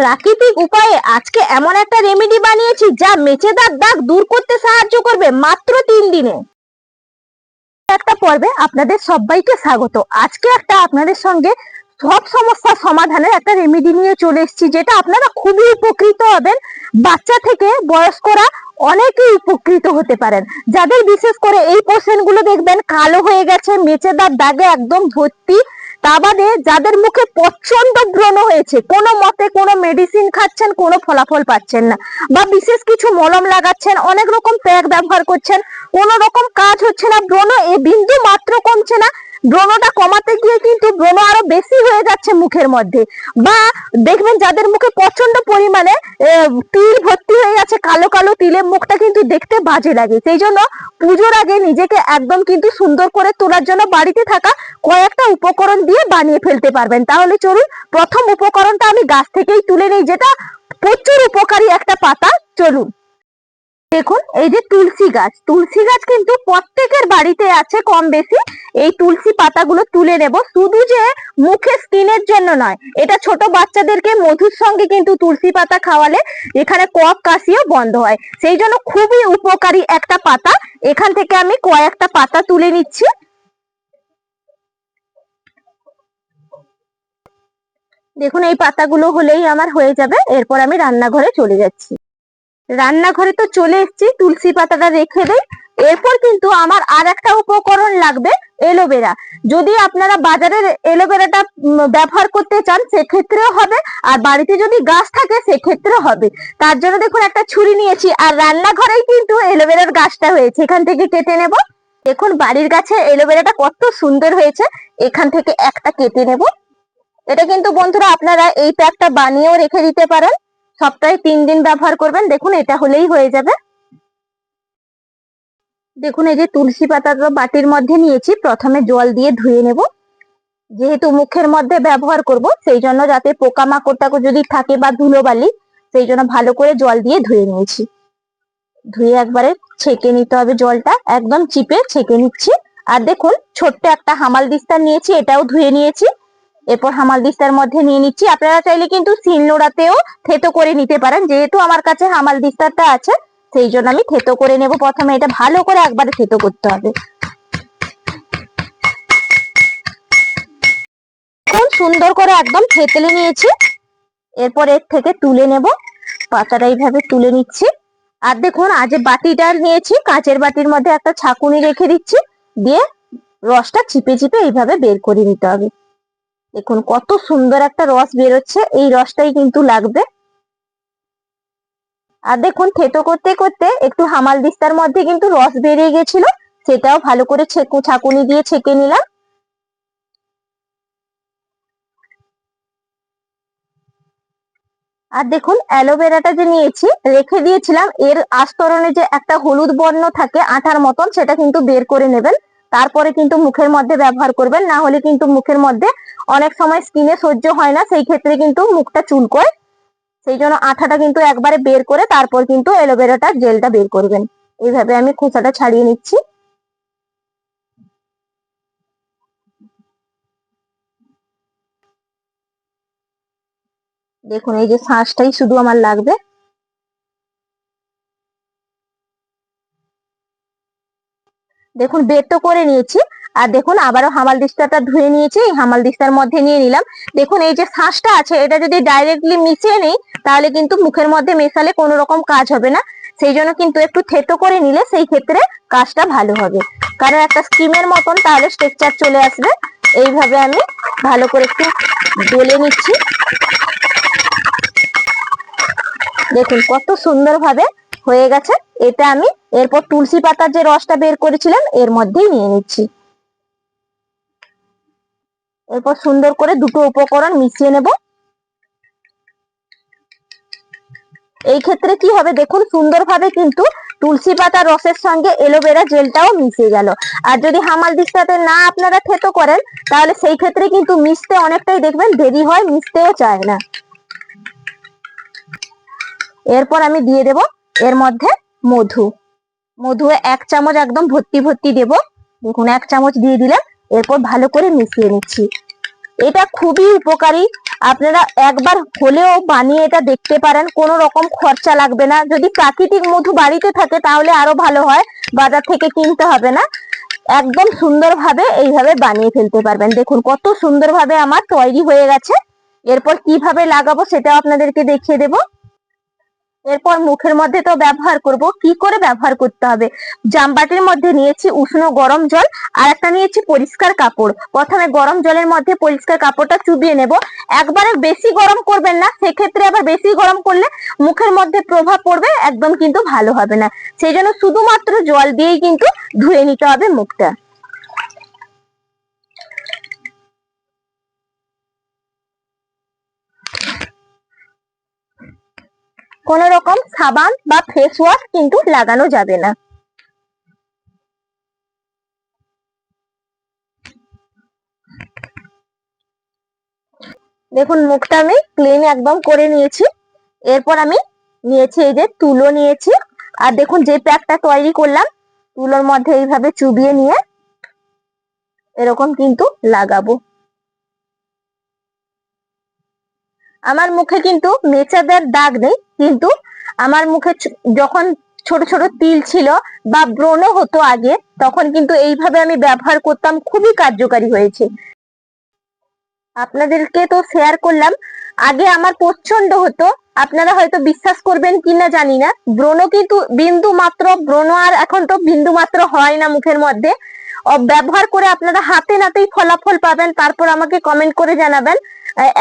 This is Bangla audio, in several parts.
প্রাকৃতিক উপায়ে আজকে এমন একটা রেমেডি বানিয়েছি যা মেচেদার দাগ দূর করতে সাহায্য করবে মাত্র তিন দিনে। একটা পর্বে আপনাদের সবাইকে স্বাগত। আজকে একটা আপনাদের সঙ্গে সব সমস্যার সমাধানের একটা রেমেডি নিয়ে চলে এসেছি, যেটা আপনারা খুবই উপকৃত হবেন। বাচ্চা থেকে বয়স্করা অনেকেই উপকৃত হতে পারেন। যাদের বিশেষ করে এই পোর্শন দেখবেন, কালো হয়ে গেছে, মেচেদার দাগে একদম ভর্তি। তা বাদে যাদের মুখে প্রচণ্ড ব্রণ হয়েছে, কোনো মতে কোনো মেডিসিন খাচ্ছেন, কোনো ফলাফল পাচ্ছেন না বা বিশেষ কিছু মলম লাগাচ্ছেন, অনেক রকম প্যাক ব্যবহার করছেন, কোনো রকম কাজ হচ্ছে না, ব্রণ এ বিন্দু মাত্র কমছে না ব্রণটা কমাতে গিয়ে কিন্তু ব্রণ আরও বেশি হয়ে যাচ্ছে মুখের মধ্যে। বা দেখবেন যাদের মুখে প্রচণ্ড পরিমাণে তিল ভর্তি হয়ে গেছে কালো কালো তিলে মুখটা কিন্তু দেখতে বাজে লাগে। সেই জন্য পুজোর আগে নিজেকে একদম কিন্তু সুন্দর করে তোলার জন্য বাড়িতে থাকা কয়েকটা উপকরণ দিয়ে বানিয়ে ফেলতে পারবেন। তাহলে চলুন, প্রথম উপকরণটা আমি গাছ থেকেই তুলে নেই, যেটা প্রচুর উপকারী একটা পাতা। চলুন। দেখুন, এই যে তুলসী গাছ তুলসী গাছ কিন্তু প্রত্যেকের বাড়িতে আছে কম বেশি। এই তুলসী পাতাগুলো তুলে নেব, শুধু যে মুখে স্কিনের জন্য নয়, এটা ছোট বাচ্চাদেরকে মধুর সঙ্গে কিন্তু তুলসী পাতা খাওয়ালে এখানে কফ কাশিও বন্ধ হয়। সেই জন্য খুবই উপকারী একটা পাতা। এখান থেকে আমি কয়েকটা পাতা তুলে নিচ্ছি। দেখুন, এই পাতাগুলো হলেই আমার হয়ে যাবে, এরপর আমি রান্নাঘরে চলে যাচ্ছি। রান্নাঘরে তো চলে এসেছি, তুলসী পাতাটা রেখে দেই। এরপর কিন্তু আমার আর একটা উপকরণ লাগবে, এলোভেরা। যদি আপনারা বাজারের এলোভেরাটা ব্যবহার করতে চান, সেক্ষেত্রেও হবে। আর বাড়িতে যদি গাছ থাকে, সেক্ষেত্রেও হবে। তার জন্য দেখুন, একটা ছুরি নিয়েছি। আর রান্নাঘরেই কিন্তু এলোভেরার গাছটা হয়েছে। এখান থেকে কেটে নেব। দেখুন, বাড়ির গাছে এলোভেরাটা কত সুন্দর হয়েছে। এখান থেকে একটা কেটে নেব। এটা কিন্তু বন্ধুরা, আপনারা এই প্যাকটা বানিয়েও রেখে দিতে পারেন। সপ্তাহে তিন দিন ব্যবহার করবেন। দেখুন, এটা হলেই হয়ে যাবে। দেখুন, এই যে তুলসী পাতাটা বাটির মধ্যে নিয়েছি। প্রথমে জল দিয়ে ধুয়ে নেব। যেহেতু মুখের মধ্যে ব্যবহার করব, সেই জন্য যাতে পোকামাকড়টাকে যদি থাকে বা ধুলোবালি, সেই জন্য ভালো করে জল দিয়ে ধুয়ে নিয়েছি। ধুয়ে একবারে ছেঁকে নিতে হবে জলটা। একদম চিপে ছেঁকে নিচ্ছি। আর দেখুন, ছোট্ট একটা হামাল দিস্তা নিয়েছি, এটাও ধুয়ে নিয়েছি। এরপর হামাল দিস্তার মধ্যে নিয়ে নিচ্ছি। আপনারা চাইলে কিন্তু শিলনোড়াতেও থেতো করে নিতে পারেন। যেহেতু আমার কাছে হামাল দিস্তারটা আছে, সেই জন্য আমি থেতো করে নেব। প্রথমে এটা ভালো করে একবারে থেতো করতে হবে। সুন্দর করে একদম থেতলে নিয়েছি। এরপর এর থেকে তুলে নেব। পাতাটা এইভাবে তুলে নিচ্ছি। আর দেখুন, আজ বাটিটা নিয়েছি। কাঁচের বাটির মধ্যে একটা ছাকুনি রেখে দিচ্ছি। দিয়ে রসটা চিপে চিপে এইভাবে বের করে নিতে হবে। দেখুন, কত সুন্দর একটা রস বেরোচ্ছে। এই রসটাই কিন্তু লাগবে। আর দেখুন, থেতো করতে করতে একটু হামাল দিস্তার মধ্যে কিন্তু রস বেরিয়ে গেছিল। সেটাও ভালো করে ছেকু ছাকুনি দিয়ে ছেঁকে নিলাম। আর দেখুন, অ্যালোভেরাটা যে নিয়েছি, রেখে দিয়েছিলাম, এর আস্তরণে যে একটা হলুদ বর্ণ থাকে, আঠার মতন, সেটা কিন্তু বের করে নেবেন। তারপরে কিন্তু মুখের মধ্যে ব্যবহার করবেন, না হলে কিন্তু মুখের মধ্যে অনেক সময় স্কিনে সহ্য হয় না, সেই ক্ষেত্রে কিন্তু মুখটা চুলকোয়। সেই জন্য আঠাটা কিন্তু একবারে বের করে তারপর কিন্তু অ্যালোভেরাটা জেলটা বের করবেন। এইভাবে আমি খোসাটা ছাড়িয়ে নিচ্ছি। দেখুন, এই যে শাঁসটাই শুধু আমার লাগবে। দেখুন, বের তো করে নিয়েছি। আর দেখুন, আবারও হামাল দিস্তাটা ধুয়ে নিয়েছি, এই হামাল দিস্তার মধ্যে নিয়ে নিলাম। দেখুন, এই যে শাঁসটা আছে, এটা যদি ডাইরেক্টলি মিশিয়ে নেই, তাহলে কিন্তু মুখের মধ্যে মেশালে কোনো রকম কাজ হবে না। সেই জন্য কিন্তু একটু থেতো করে নিলে সেই ক্ষেত্রে কাজটা ভালো হবে। কারণ একটা স্কিমের মতন তাহলে স্ট্রেকচার চলে আসবে। এইভাবে আমি ভালো করে একটু ডলে নিচ্ছি। দেখুন, কত সুন্দরভাবে হয়ে গেছে। এটা আমি এরপর তুলসী পাতার যে রসটা বের করেছিলাম, এর মধ্যেই নিয়ে নিচ্ছি। এরপর সুন্দর করে দুটো উপকরণ মিশিয়ে নেব। এই ক্ষেত্রে কি হবে দেখুন, সুন্দরভাবে কিন্তু তুলসী পাতার রসের সঙ্গে এলোভেরা জেলটাও মিশে গেল। আর যদি হামাল দিস্তাতে না আপনারা থেতো করেন, তাহলে সেই ক্ষেত্রে কিন্তু মিশতে অনেকটাই দেখবেন দেরি হয়, মিশতেও চায় না। এরপর আমি দিয়ে দেব এর মধ্যে মধু। মধু এক চামচ একদম ভর্তি ভর্তি দেব। দেখুন, এক চামচ দিয়ে দিলাম, এরপর ভালো করে মিশিয়ে নিচ্ছি। এটা খুবই উপকারী। আপনারা একবার হলেও বানিয়ে এটা দেখতে পারেন, কোনো রকম খরচা লাগবে না। যদি প্রাকৃতিক মধু বাড়িতে থাকে, তাহলে আরও ভালো হয়। বাজার থেকে কিনতে হবে না। একদম সুন্দরভাবে এইভাবে বানিয়ে ফেলতে পারবেন। দেখুন, কত সুন্দরভাবে আমার তৈরি হয়ে গেছে। এরপর কীভাবে লাগাবো সেটাও আপনাদেরকে দেখিয়ে দেব। এরপর মুখের মধ্যে তো ব্যবহার করব। কি করে ব্যবহার করতে হবে? জামবাটির মধ্যে নিয়েছি উষ্ণ গরম জল, আর একটা নিয়েছি পরিষ্কার কাপড়। প্রথমে গরম জলের মধ্যে পরিষ্কার কাপড়টা চুবিয়ে নেব। একবারে বেশি গরম করবেন না, সেক্ষেত্রে আবার বেশি গরম করলে মুখের মধ্যে প্রভাব পড়বে, একদম কিন্তু ভালো হবে না। সেই জন্য শুধুমাত্র জল দিয়েই কিন্তু ধুয়ে নিতে হবে মুখটা। কোন রকম সাবান বা ফেস ওয়াশ কিন্তু লাগানো যাবে না। দেখুন, মুখটা আমি ক্লিন একদম করে নিয়েছি। এরপর আমি নিয়েছি এই যে তুলো নিয়েছি। আর দেখুন, যে প্যাকটা তৈরি করলাম, তুলোর মধ্যে এইভাবে চুবিয়ে নিয়ে এরকম কিন্তু লাগাবো। আমার মুখে কিন্তু মেচাদের দাগ নেই, কিন্তু আমার মুখে যখন ছোট ছোট তিল ছিল বা ব্রণ হতো আগে, তখন কিন্তু এইভাবে আমি ব্যবহার করতাম, খুবই কার্যকারী হয়েছে। আপনাদেরকে তো শেয়ার করলাম, আগে আমার প্রচণ্ড হতো, আপনারা হয়তো বিশ্বাস করবেন কিনা জানি না ব্রণ কিন্তু বিন্দু মাত্র, ব্রণ আর এখন তো বিন্দু মাত্র হয় না মুখের মধ্যে। ব্যবহার করে আপনারা হাতে নাতেই ফলাফল পাবেন, তারপর আমাকে কমেন্ট করে জানাবেন।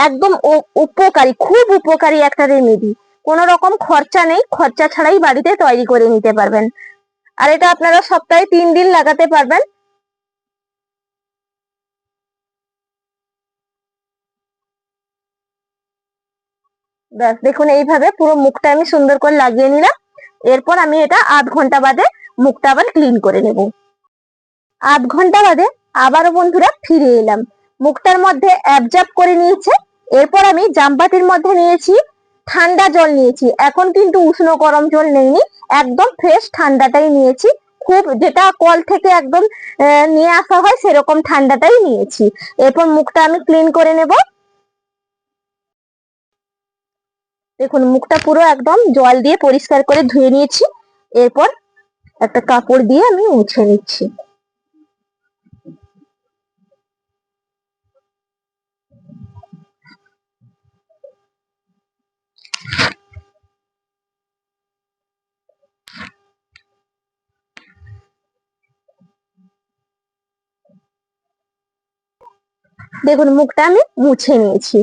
একদম উপকারী, খুব উপকারী একটা রেমেডি কোনো রকম খরচা নেই, খরচা ছাড়াই বাড়িতে তৈরি করে নিতে পারবেন। আর এটা আপনারা সপ্তাহে তিন দিন লাগাতে পারবেন। ব্যাস, দেখুন, এইভাবে পুরো মুখটা আমি সুন্দর করে লাগিয়ে নিলাম। এরপর আমি এটা আধ ঘণ্টা বাদে মুখটা আবার ক্লিন করে নেব। আধ ঘণ্টা বাদে আবারও বন্ধুরা ফিরে এলাম। মুখটার মধ্যে অ্যাবজর্ব করে নিয়েছে। এরপর আমি জামবাটির মধ্যে নিয়েছি, ঠান্ডা জল নিয়েছি। এখন কিন্তু উষ্ণ গরম জল নেইনি, একদম ফ্রেশ ঠান্ডাটাই নিয়েছি। খুব যেটা কল থেকে একদম নিয়ে আসা হয় সেরকম ঠান্ডাটাই নিয়েছি। এরপর মুখটা আমি ক্লিন করে নেব। দেখুন মুখটা পুরো একদম জল দিয়ে পরিষ্কার করে ধুয়ে নিয়েছি। এরপর একটা কাপড় দিয়ে আমি মুছে নিচ্ছি। দেখুন, মুখটা আমি মুছে নিয়েছি।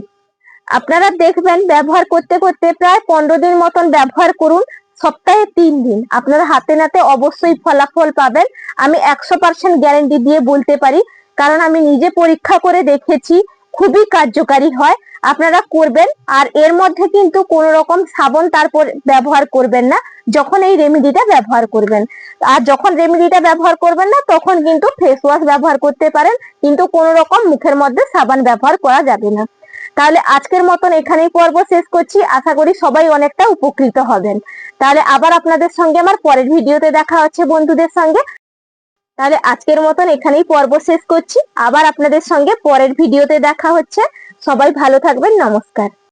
আপনারা দেখবেন ব্যবহার করতে করতে প্রায় পনেরো দিন মতন ব্যবহার করুন, সপ্তাহে তিন দিন। আপনারা হাতে নাতে অবশ্যই ফলাফল পাবেন। আমি একশো পার্সেন্ট গ্যারেন্টি দিয়ে বলতে পারি, কারণ আমি নিজে পরীক্ষা করে দেখেছি খুবই কার্যকারী হয়। আপনারা করবেন আর এর মধ্যে কিন্তু কোনো রকম সাবন তারপর ব্যবহার করবেন না, যখন এই রেমেডিটা ব্যবহার করবেন। আর যখন রেমেডিটা ব্যবহার করবেন না, তখন কিন্তু ফেস ওয়াশ ব্যবহার করতে পারেন, কিন্তু কোনো রকম মুখের মধ্যে সাবান ব্যবহার করা যাবে না। তাহলে আজকের মতন এখানেই পর্ব শেষ করছি। আশা করি সবাই অনেকটা উপকৃত হবেন। তাহলে আবার আপনাদের সঙ্গে আমার পরের ভিডিওতে দেখা হচ্ছে বন্ধুদের সঙ্গে। তাহলে আজকের মতন এখানেই পর্ব শেষ করছি। আবার আপনাদের সঙ্গে পরের ভিডিওতে দেখা হচ্ছে। সবাই ভালো থাকবেন, নমস্কার।